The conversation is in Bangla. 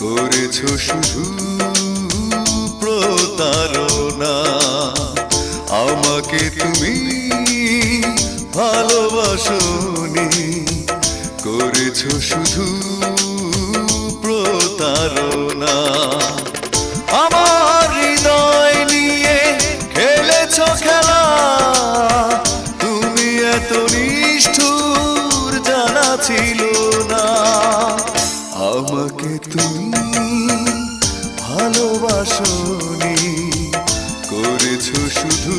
করেছ শুধু প্রতারণা। আমাকে তুমি ভালোবাসনি। করেছ শুধু প্রতারণা। আমার হৃদয় নিয়ে খেলেছো খেলা। তুমি এত নিষ্ঠুর জানা ছিল। তুমি ভালোবাসনি করেছ শুধু